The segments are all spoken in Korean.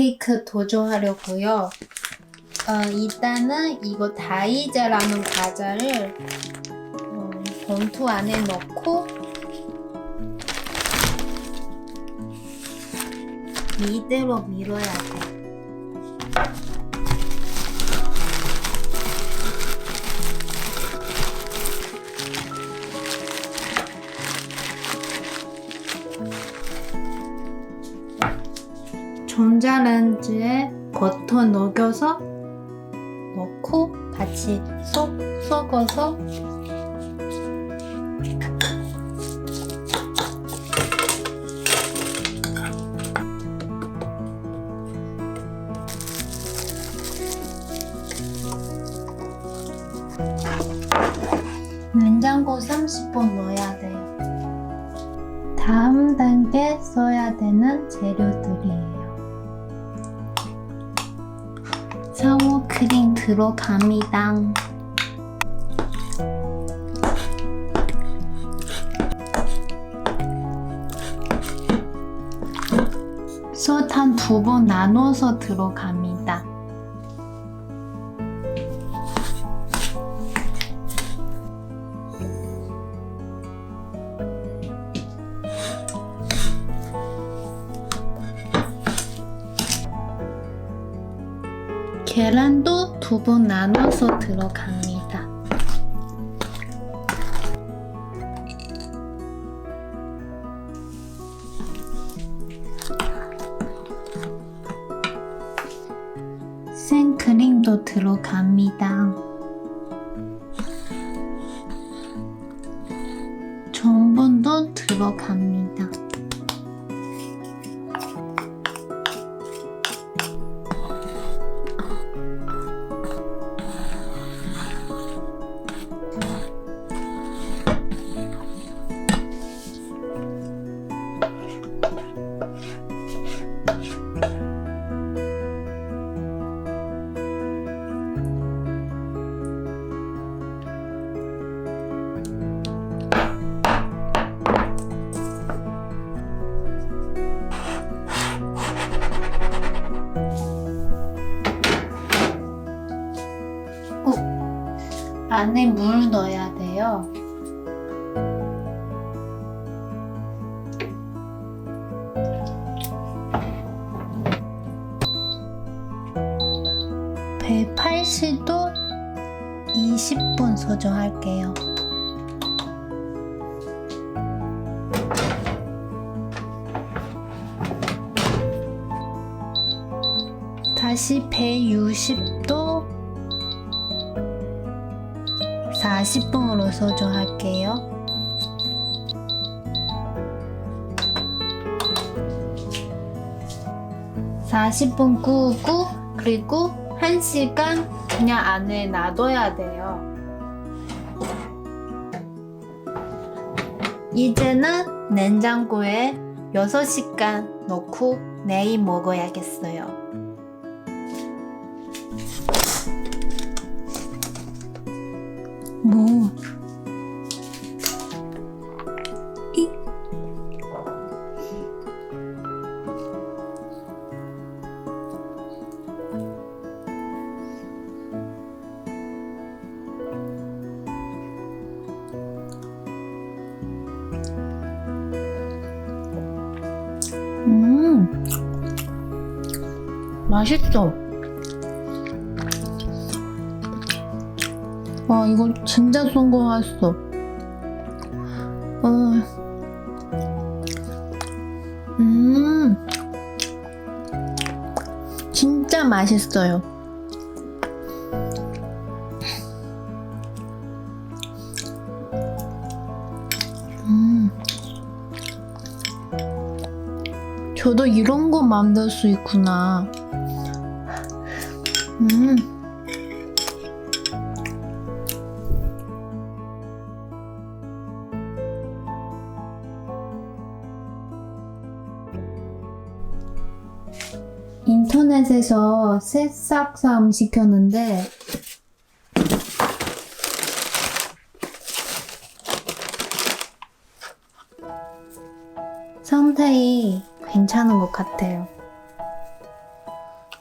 케이크 도전하려고요. 어, 일단은 이거 다이제라는 과자를 어, 봉투 안에 넣고 이대로 밀어야 돼. 전자레인지에 버터 녹여서 넣고 같이 쏙 섞어서 냉장고 30분 넣어야 돼요. 다음 단계 써야 되는 재료들이에요. 크림 들어갑니다. 설탕 두번 나눠서 들어갑니다. 두 번 나눠서 들어갑니다. 생크림도 들어갑니다. 전분도 들어갑니다. 안에 물 넣어야 돼요. (180도) 20분 소정할게요. 다시 160도 40분으로 소정할게요. (40분) 구우고 그리고 1시간 그냥 안에 놔둬야 돼요. 이제는 냉장고에 6시간 넣고 내일 먹어야겠어요. 뭐? 이? 음, 맛있어. 와 이거 진짜 성공했어. 어. 음. 진짜 맛있어요. 음. 저도 이런 거 만들 수 있구나. 인터넷에서 새싹삼 시켰는데 상태이 괜찮은 것 같아요.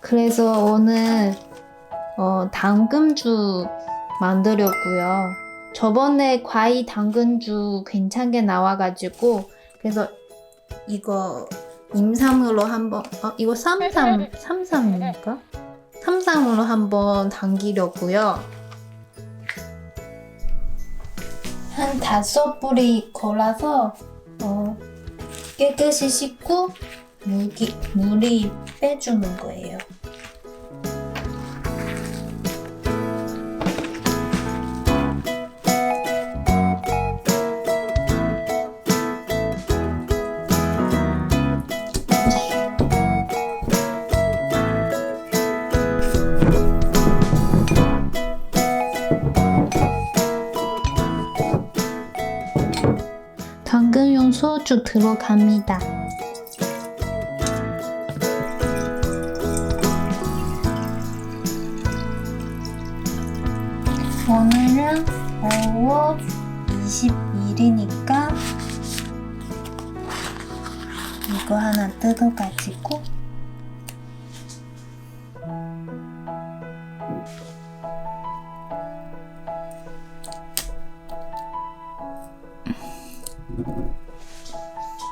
그래서 오늘 어, 당근주 만들려고요. 저번에 과일 당근주 괜찮게 나와가지고 그래서 이거 임상으로 한번 어 이거 삼삼 삼삼입니까? 삼삼으로 한번 당기려고요. 한 다섯 뿌리 골라서 어, 깨끗이 씻고 물기, 물이 빼주는 거예요. 소주 들어갑니다. 오늘은 5월 20일이니까 이거 하나 뜯어가지고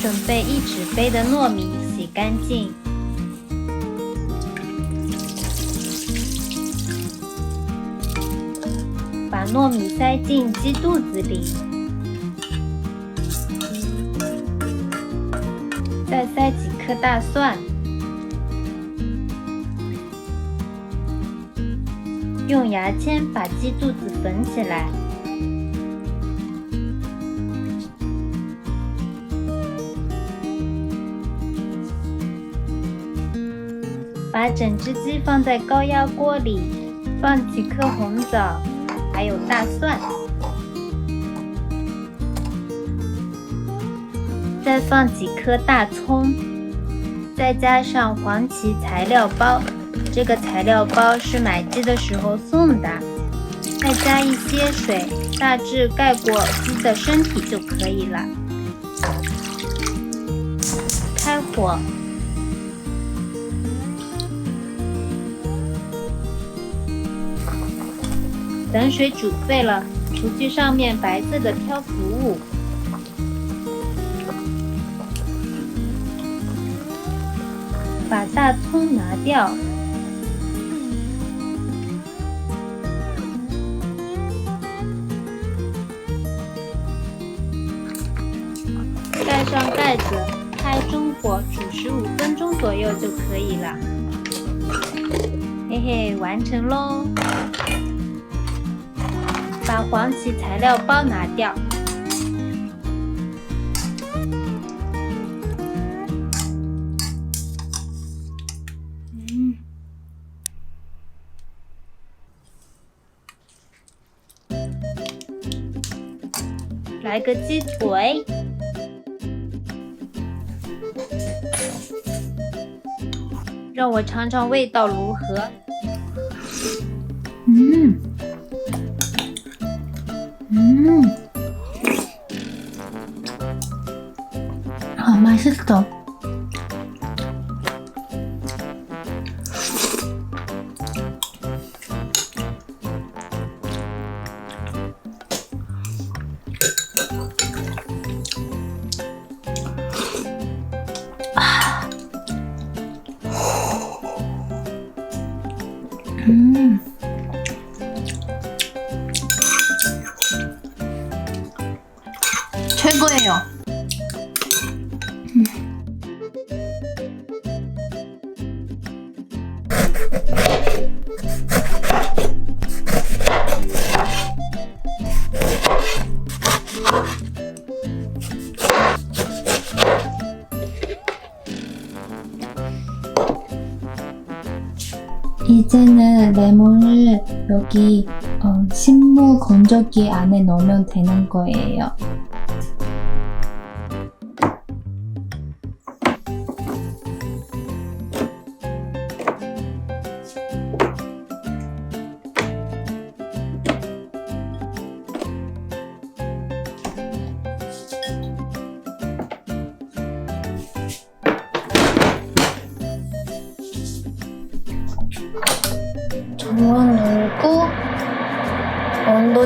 准备一纸杯的糯米，洗干净。把糯米塞进鸡肚子里，再塞几颗大蒜，用牙签把鸡肚子缝起来。把整只鸡放在高压锅里，放几颗红枣，还有大蒜，再放几颗大葱，再加上黄芪材料包。这个材料包是买鸡的时候送的，再加一些水，大致盖过鸡的身体就可以了。开火。等水煮沸了，除去上面白色的漂浮物，把大葱拿掉，盖上盖子，开中火煮十五分钟左右就可以了。嘿嘿，完成喽！把黄芪材料包拿掉。嗯，来个鸡腿，让我尝尝味道如何。 음. 이제는 레몬을 여기 어, 식물 건조기 안에 넣으면 되는 거예요.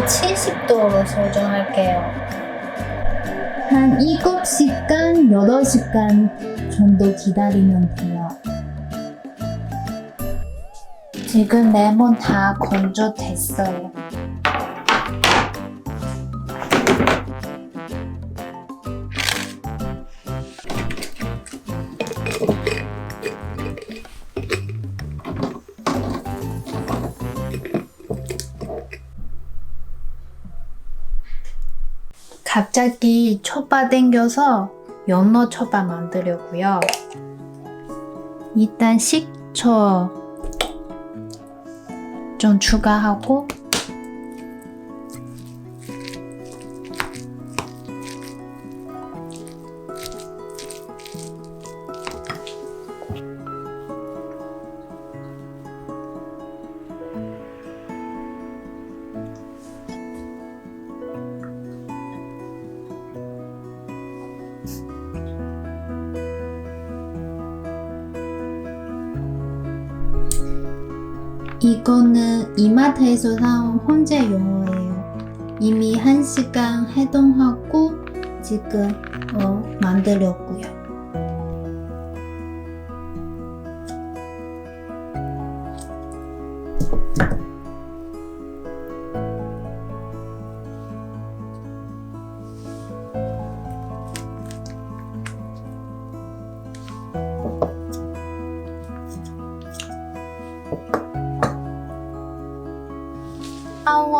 70도로 설정할게요. 한 7시간, 8시간 정도 기다리면 돼요. 지금 레몬 다 건조됐어요. 갑자기 초밥 땡겨서 연어 초밥 만들려고요. 일단 식초 좀 추가하고 이거는 이마트에서 사온 혼재 용어예요. 이미 한 시간 해동하고 지금 어, 만들려고요.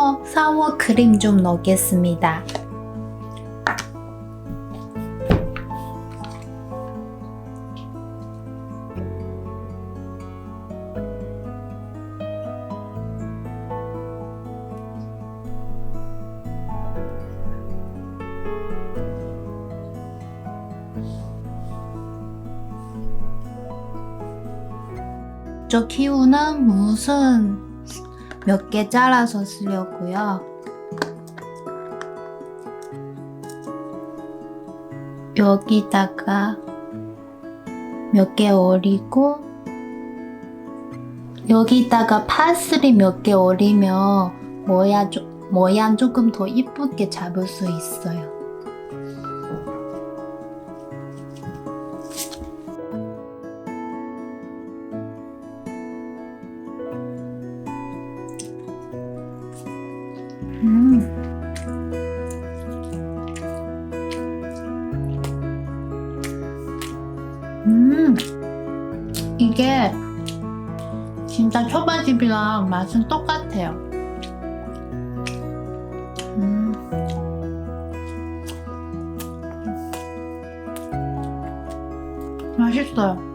사워 사워 크림 좀 넣겠습니다. 저 키우는 무슨 몇 개 잘라서 쓰려고요. 여기다가 몇개 올리고 여기다가 파슬리 몇개 올리면 모양, 조, 모양 조금 더 이쁘게 잡을 수 있어요. 초밥집이랑 맛은 똑같아요. 음. 맛있어요.